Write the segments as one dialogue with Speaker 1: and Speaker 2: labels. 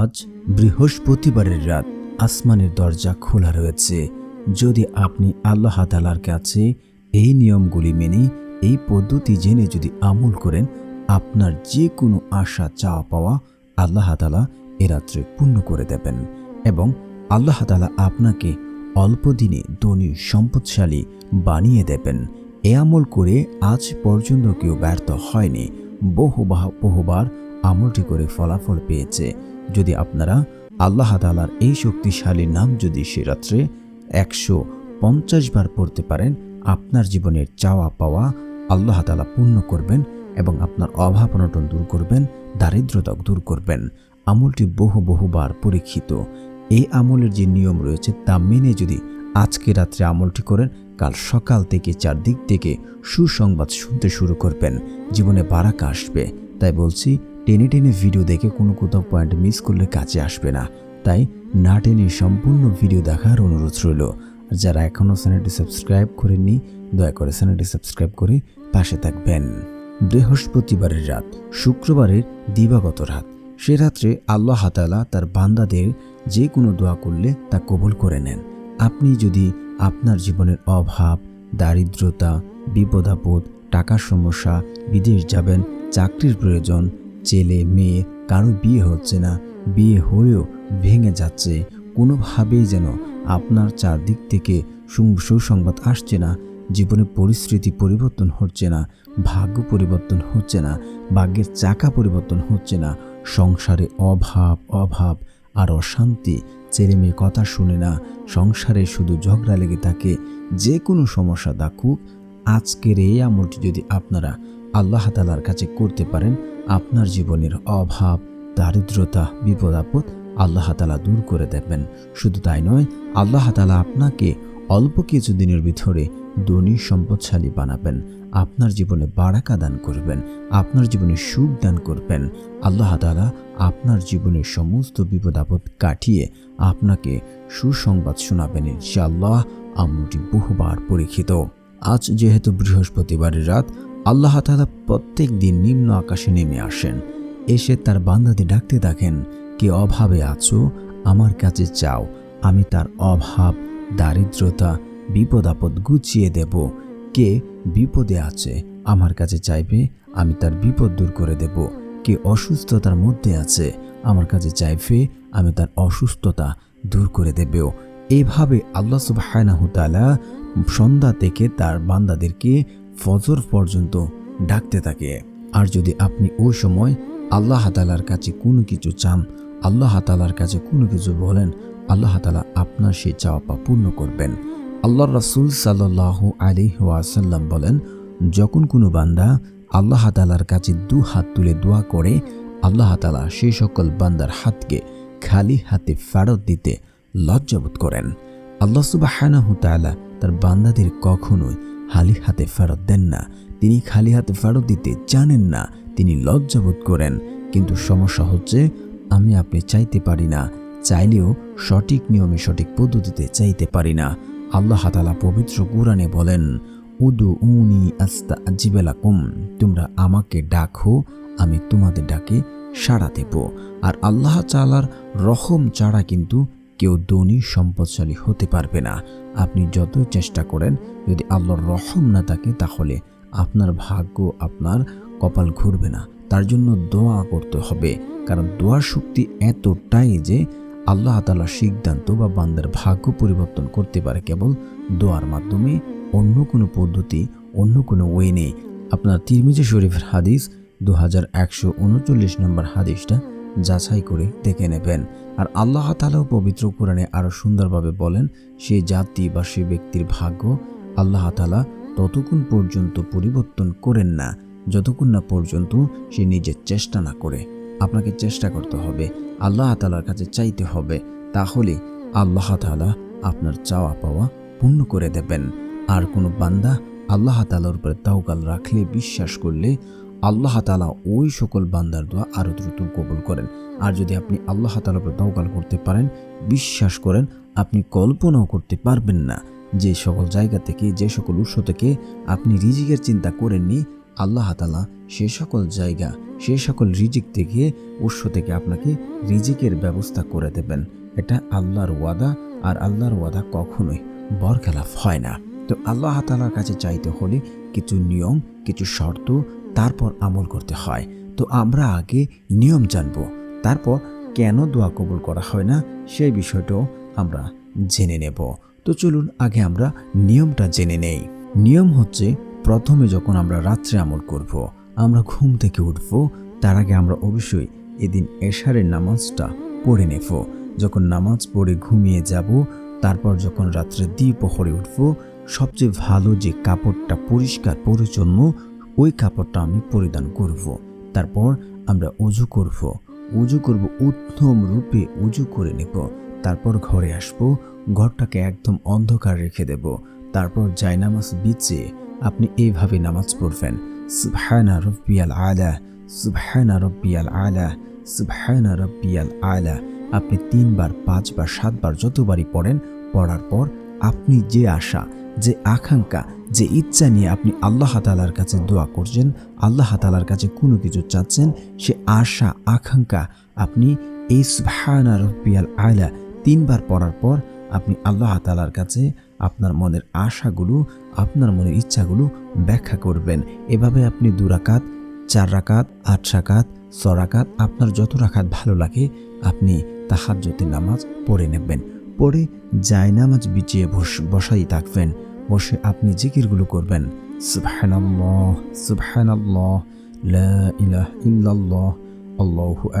Speaker 1: আজ বৃহস্পতিবারের রাত আসমানের দরজা খোলা রয়েছে। যদি আপনি আল্লাহ তালার কাছে এই নিয়মগুলি মেনে, এই পদ্ধতি জেনে যদি আমল করেন, আপনার যে কোনো আশা, চাওয়া, পাওয়া আল্লাহ তালা এ রাত্রে পূর্ণ করে দেবেন এবং আল্লাহ তালা আপনাকে অল্প দিনে ধনী, সম্পদশালী বানিয়ে দেবেন। এ আমল করে আজ পর্যন্ত কেউ ব্যর্থ হয়নি। বহুবাহ বহুবার আমলটি করে ফলাফল পেয়েছে। যদি আপনারা আল্লাহ তালার এই শক্তিশালী নাম যদি সে রাত্রে একশো পঞ্চাশ বার পড়তে পারেন, আপনার জীবনের চাওয়া পাওয়া আল্লাহ তালা পূর্ণ করবেন এবং আপনার অভাব অনটন দূর করবেন, দারিদ্রতা দূর করবেন। আমলটি বহু বহুবার পরীক্ষিত। এই আমলের যে নিয়ম রয়েছে তা মেনে যদি আজকে রাত্রে আমলটি করেন, কাল সকাল থেকে চারদিক থেকে সুসংবাদ শুনতে শুরু করবেন। জীবনে বারাকা আসবে। তাই বলছি টেনে টেনে ভিডিও দেখে কোনো কোথাও পয়েন্ট মিস করলে কাজে আসবে না। তাই না টেনে সম্পূর্ণ ভিডিও দেখার অনুরোধ রইল। আর যারা এখনও চ্যানেলটি সাবস্ক্রাইব করেননি, দয়া করে চ্যানেলটি সাবস্ক্রাইব করে পাশে থাকবেন। বৃহস্পতিবারের রাত, শুক্রবারের দিবাগত রাত। সে রাত্রে আল্লাহ তালা তার বান্দাদের যে কোনো দোয়া করলে তা কবুল করে নেন। আপনি যদি আপনার জীবনের অভাব, দারিদ্রতা, বিপদ আপদ, টাকার সমস্যা, বিদেশ যাবেন, চাকরির প্রয়োজন ছেলে, মেয়ে, কারও বিয়ে হচ্ছে না। বিয়ে হয়েও ভেঙে যাচ্ছে। কোনোভাবেই যেন আপনার চারদিক থেকে সুসংবাদ আসছে না। জীবনে পরিস্থিতি পরিবর্তন হচ্ছে না, ভাগ্য পরিবর্তন হচ্ছে না, ভাগ্যের চাকা পরিবর্তন হচ্ছে না। সংসারে অভাব অভাব আর অশান্তি, ছেলে মেয়ে কথা শুনে না। সংসারে শুধু ঝগড়া লেগে থাকে। যে কোনো সমস্যা থাকুক আজকের এই আমলটি যদি আপনারা আল্লাহ তালার কাছে করতে পারেন আপনার জীবনের অভাব, দারিদ্রতা বিপদ আপদ আল্লাহ তালা দূর করে দেবেন শুধু তাই নয়, আল্লাহ তালা আপনাকে অল্প কিছু দিনের ভিতরে ধনী, সম্পদশালী বানাবেন। আপনার জীবনে বারাকা দান করবেন, আপনার জীবনে সুখ দান করবেন। আল্লাহ তালা আপনার জীবনের সমস্ত বিপদ আপদ কাটিয়ে আপনাকে সুসংবাদ শোনাবেন ইনশাআল্লাহ। আমলটি বহুবার পরীক্ষিত। আজ যেহেতু বৃহস্পতিবারের রাত আল্লাহ তালা প্রত্যেক দিন নিম্ন আকাশে নেমে আসেন। এসে তার বান্দাদের ডাকতে থাকেন কে অভাবে আছো? আমার কাছে চাও আমি তার অভাব, দারিদ্রতা বিপদ আপদ গুছিয়ে দেব। কে বিপদে আছে, আমার কাছে চাইবে, আমি তার বিপদ দূর করে দেব। কে অসুস্থতার মধ্যে আছে, আমার কাছে চাইবে, আমি তার অসুস্থতা দূর করে দেবেও। এভাবে আল্লাহ সুবাহানাহু তাআলা সন্ধ্যা থেকে তার বান্দাদেরকে ফজর পর্যন্ত ডাকতে থাকে। আর যদি আপনি ওই সময় আল্লাহ তালার কাছে কোনো কিছু চান, আল্লাহ তালার কাছে কোনো কিছু বলেন, আল্লাহ তালা আপনার সেই চাওয়া পূর্ণ করবেন। আল্লাহ রাসুল সাল্লাহ আলি ওয়াসাল্লাম বলেন, যখন কোনো বান্দা আল্লাহ তালার কাছে দু হাত তুলে দোয়া করে, আল্লাহ তালা সেই সকল বান্দার হাতকে খালি হাতে ফেরত দিতে লজ্জাবোধ করেন। আল্লাহ তাআলা তার বান্দাদের কখনোই খালি হাতে ফেরত দেন না। তিনি খালি হাতে ফেরত দিতে জানেন না। তিনি লজ্জাবোধ করেন। কিন্তু সমস্যা হচ্ছে, আমি আপনি চাইতে পারি না। চাইলেও সঠিক নিয়মে সঠিক পদ্ধতিতে চাইতে পারি না। আল্লাহ তালা পবিত্র কুরআনে বলেন, উদু উনি আস্তা জিবেলাকুম তোমরা আমাকে ডাকো, আমি তোমাদের ডাকে সাড়া দেব। আর আল্লাহ চালার রহম ছাড়া কিন্তু কেউ ধনী সম্পদশালী হতে পারবে না। আপনি যতই চেষ্টা করেন, যদি আল্লাহর রহম না থাকে, তাহলে আপনার ভাগ্য আপনার কপাল ঘুরবে না। তার জন্য দোয়া করতে হবে। কারণ দোয়ার শক্তি এতটাই যে আল্লাহ তালার সিদ্ধান্ত বা বান্দার ভাগ্য পরিবর্তন করতে পারে কেবল দোয়ার মাধ্যমে। অন্য কোনো পদ্ধতি, অন্য কোনো ওয়ে নেই। আপনার তিরমিজি শরীফের হাদিস দু হাজার একশো উনচল্লিশ নম্বর হাদিসটা যাচাই করে দেখে নেবেন। আর আল্লাহ তালাও পবিত্র কোরআনে আরও সুন্দরভাবে বলেন, সে জাতি বা সে ব্যক্তির ভাগ্য আল্লাহ তালা ততক্ষণ পর্যন্ত পরিবর্তন করেন না, যতক্ষণ না পর্যন্ত সে নিজের চেষ্টা না করে। আপনাকে চেষ্টা করতে হবে, আল্লাহ তালার কাছে চাইতে হবে, তাহলে আল্লাহ তালা আপনার চাওয়া পাওয়া পূর্ণ করে দেবেন। আর কোনো বান্দা আল্লাহ তালার উপরে তাওকাল রাখলে, বিশ্বাস করলে আল্লাহ তালা ওই সকল বান্দার দোয়া আরও দ্রুত কবুল করেন। আর যদি আপনি আল্লাহ তালার উপরে তাওকাল করতে পারেন, বিশ্বাস করেন, আপনি কল্পনাও করতে পারবেন না যে সকল জায়গা থেকে, যে সকল উৎস থেকে আপনি রিজিকের চিন্তা করেননি, আল্লাহ তালা সে সকল জায়গা, সে সকল রিজিক থেকে, উৎস থেকে আপনাকে রিজিকের ব্যবস্থা করে দেবেন। এটা আল্লাহর ওয়াদা, আর আল্লাহর ওয়াদা কখনোই বরখেলাফ হয় না। তো আল্লাহ তালার কাছে চাইতে হলে কিছু নিয়ম, কিছু শর্ত তারপর আমল করতে হয়। তো আমরা আগে নিয়ম জানব। তারপর কেন দোয়া কবুল করা হয় না, সেই বিষয়টাও আমরা জেনে নেব। তো চলুন আগে আমরা নিয়মটা জেনে নেই। নিয়ম হচ্ছে প্রথমে যখন আমরা রাত্রে আমল করব, আমরা ঘুম থেকে উঠব, তার আগে আমরা অবশ্যই এদিন এশারের নামাজটা পড়ে নেব। যখন নামাজ পড়ে ঘুমিয়ে যাব, তারপর যখন রাত্রে দ্বিপ্রহরে উঠব, সবচেয়ে ভালো যে কাপড়টা পরিষ্কার পরিচ্ছন্ন ওই কাপড়টা আমি পরিধান করব। তারপর আমরা উজু করব। উজু করব উত্তম রূপে উজু করে নেব। তারপর ঘরে আসব। ঘরটাকে একদম অন্ধকার রেখে দেব। তারপর জায়নামাজ বিচে আপনি এইভাবে নামাজ পড়বেন। সুবহানা রব্বিয়াল আলা, সুবহানা রব্বিয়াল আলা, সুবহানা রব্বিয়াল আলা। আপনি তিনবার, পাঁচবার, সাতবার যতবারই পড়েন, পড়ার পর আপনি যে আশা, যে আকাঙ্ক্ষা যে ইচ্ছা নিয়ে আপনি আল্লাহ তালার কাছে দোয়া করছেন, আল্লাহ তালার কাছে কোনো কিছু চাচ্ছেন, সে আশা, আকাঙ্ক্ষা আপনি এই সুবহানা রব্বিয়াল আলা তিনবার পড়ার পর আপনি আল্লাহ তালার কাছে আপনার মনের আশাগুলো, আপনার মনের ইচ্ছাগুলো ব্যাখ্যা করবেন। এভাবে আপনি দু রাকাত, চার রাকাত, আট রাকাত, ছ আপনার যত রাখাত ভালো লাগে আপনি তাহাজ্জতের নামাজ পড়ে নেবেন। পরে জায়নামাজ বিছিয়ে বস, বসাই থাকবেন। বসে আপনি জিকিরগুলো করবেন। লা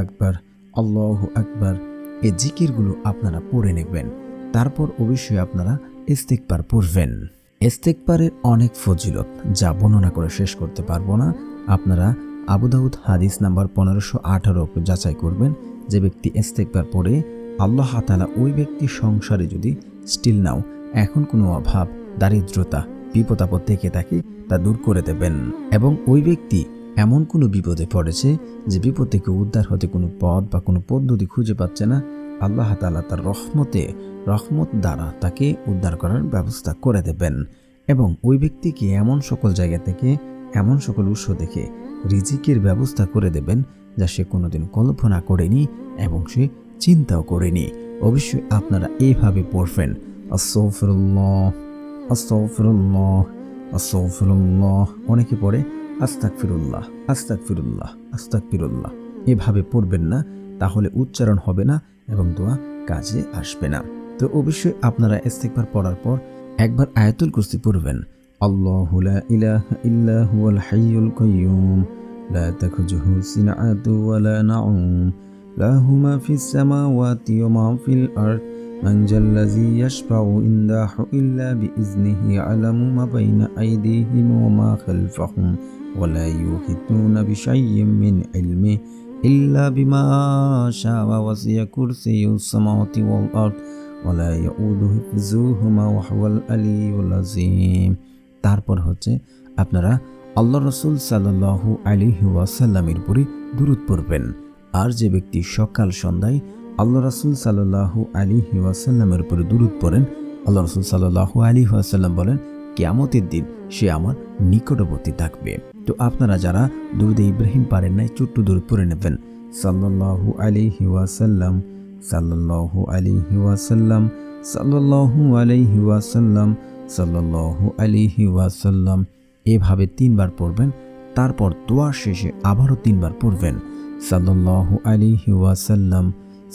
Speaker 1: আকবার, আল্লাহু আকবার। এই জিকিরগুলো আপনারা পড়ে নেবেন। তারপর অবশ্যই আপনারা ইস্তেকবার পড়বেন। ইস্তেকবারের অনেক ফজিলত যা বর্ণনা করে শেষ করতে পারব না। আপনারা আবুদাউদ হাদিস নাম্বার পনেরোশো আঠারো যাচাই করবেন। যে ব্যক্তি ইস্তেকবার পড়ে, আল্লাহ তালা ওই ব্যক্তি সংসারে যদি স্টিল নাও, এখন কোনো অভাব দারিদ্রতা বিপদ আপদ থেকে থাকে তা দূর করে দেবেন। এবং ওই ব্যক্তি এমন কোনো বিপদে পড়েছে যে বিপদ থেকে উদ্ধার হতে কোনো পথ বা কোনো পদ্ধতি খুঁজে পাচ্ছে না। আল্লাহ তালা তার রহমতে, রহমত দ্বারা তাকে উদ্ধার করার ব্যবস্থা করে দেবেন। এবং ওই ব্যক্তিকে এমন সকল জায়গা থেকে, এমন সকল উৎস দেখে রিজিকের ব্যবস্থা করে দেবেন যা সে কোনোদিন কল্পনা করেনি এবং সে চিন্তাও করেনি। অবশ্যই আপনারা এইভাবে পড়বেন। আস্তফিরুল্লাহ আস্তফিরুল্লাহ আস্তফিরুল্লাহ অনেকে পড়ে আস্তাক ফিরুল্লাহ আস্তাক ফিরুল্লাহ আস্তাক ফিরুল্লাহ এভাবে পড়বেন না, তাহলে উচ্চারণ হবে না এবং দোয়া কাজে আসবে না। তো অবশ্যই আপনারা ইস্তেকবার পড়ার পর একবার আয়াতুল কুস্তি পড়বেন। আল্লাহ ইলাহা ইল্লা হুয়াল হাইয়ুল কাইয়ুম, লা তাখুজুহু সিনআতু ওয়ালা নাউম, লাহু মা ফিস সামাওয়াতি ওয়া মা ফিল আরদ। من ذا الذي يشفع عنده إلا بإذنه يعلم ما بين أيديهم وما خلفهم ولا يحيطون بشيء من علمه إلا بما شاء وسع كرسي السماوات والأرض ولا يؤوده حفظهما وهو العلي العظيم তারপর হচ্ছে আপনারা আল্লাহ রসুল সাল্লাল্লাহু আলাইহি ওয়াসাল্লামের উপরে দূরত পড়বেন আর যে ব্যক্তি সকাল সন্ধ্যায় আল্লাহ রসুল সাল্লাহু আলী ওয়াসাল্লামের উপরে দূরত পড়েন। আল্লাহ রসুল সাল্লাহু আলী ওয়াসাল্লাম বলেন, কেয়ামতের দিন সে আমার নিকটবর্তী থাকবে। তো আপনারা যারা দুরুদে ইব্রাহিম পারেন নাই, ছোট্ট দূরত পড়ে নেবেন। সাল্লাহু আলী ওয়াসাল্লাম সাল্লাহু আলী ওয়াসাল্লাম সাল্লাহু আলাইহি ওয়াসাল্লাম সাল্লাহু আলিহি ওয়াসাল্লাম। এভাবে তিনবার পড়বেন, তারপর দোয়া শেষে আবারও তিনবার পড়বেন। সাল্লাহু আলিহি ওয়াসাল্লাম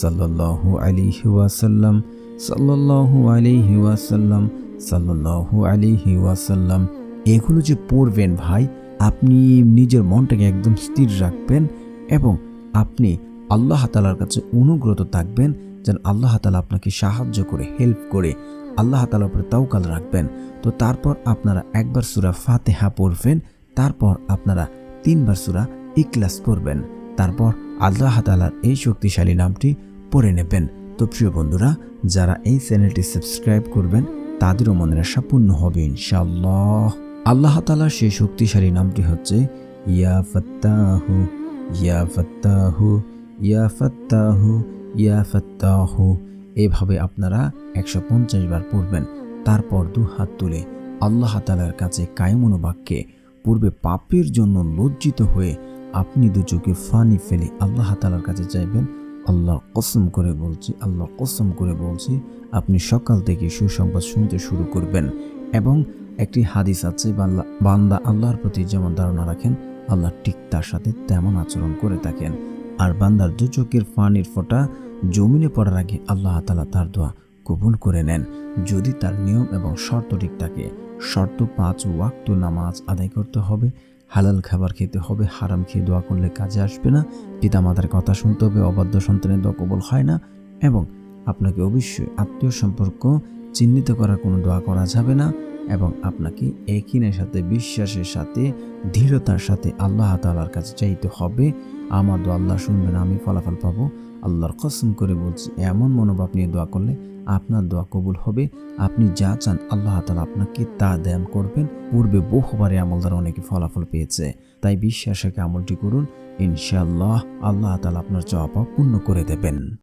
Speaker 1: সাল্লাহু আলিহি ওয়াসাল্লাম সাল্লাহু আলিহি ওয়াসাল্লাম সাল্লাহু আলিহি ওয়াসাল্লাম। এগুলো যে পড়বেন ভাই, আপনি নিজের মনটাকে একদম স্থির রাখবেন এবং আপনি আল্লাহ তালার কাছে অনুগ্রত থাকবেন যেন আল্লাহ তালা আপনাকে সাহায্য করে হেল্প করে, আল্লাহ তালার উপরে তাওকাল রাখবেন। তো তারপর আপনারা একবার সুরা ফাতেহা পড়বেন, তারপর আপনারা তিনবার সুরা ইকলাস পড়বেন। তারপর আল্লাহ তালার এই শক্তিশালী নামটি পড়ে নেবেন। তো প্রিয় বন্ধুরা, যারা এই চ্যানেলটি সাবস্ক্রাইব করবেন, তাদেরও মনের আশা পূর্ণ হবে ইনশাল্লাহ আল্লাহ তালার সেই শক্তিশালী নামটি হচ্ছে, ইয়া ফত্তাহু ইয়া ফত্তাহু ইয়া ফত্তাহু ইয়া ফত্তাহু। এভাবে আপনারা একশো পঞ্চাশ বার পড়বেন, তারপর দু হাত তুলে আল্লাহ তালার কাছে কায়মনোবাক্যে পূর্বে পাপের জন্য লজ্জিত হয়ে আপনি দু চোখে ফানি ফেলে আল্লাহ তালার কাছে চাইবেন আল্লাহ কসম করে বলছি আল্লাহ কসম করে বলছি, আপনি সকাল থেকে সুসংবাদ শুনতে শুরু করবেন এবং একটি হাদিস আছে বান্দা আল্লাহর প্রতি যেমন ধারণা রাখেন, আল্লাহ ঠিক তার সাথে তেমন আচরণ করে থাকেন। আর বান্দার দু চোখের ফানির ফোঁটা জমিনে পড়ার আগে আল্লাহ তালা তার দোয়া কবুল করে নেন। যদি তার নিয়ম এবং শর্ত ঠিক থাকে, শর্ত পাঁচ ওয়াক্ত নামাজ আদায় করতে হবে হালাল খাবার খেতে হবে, হারাম খেয়ে দোয়া করলে কাজে আসবে না। পিতামাতার কথা শুনতে হবে, অবাধ্য সন্তানের দোয়া কবল হয় না এবং আপনাকে অবশ্যই আত্মীয় সম্পর্ক চিহ্নিত করার কোনো দোয়া করা যাবে না এবং আপনাকে একিনের সাথে, বিশ্বাসের সাথে, দৃঢ়তার সাথে আল্লাহ তালার কাছে চাইতে হবে। আমার দোয়া আল্লাহ শুনবেন, আমি ফলাফল পাবো। আল্লাহর কসম করে বলছি, এমন মনোভাব নিয়ে দোয়া করলে আপনার দোয়া কবুল হবে। আপনি যা চান আল্লাহ তালা আপনাকে তা দান করবেন। পূর্বে বহুবারে আমল দ্বারা অনেকে ফলাফল পেয়েছে। তাই বিশ্বাসকে আমলটি করুন। ইনশাল্লাহ আল্লাহ তালা আপনার চাওয়া পূর্ণ করে দেবেন।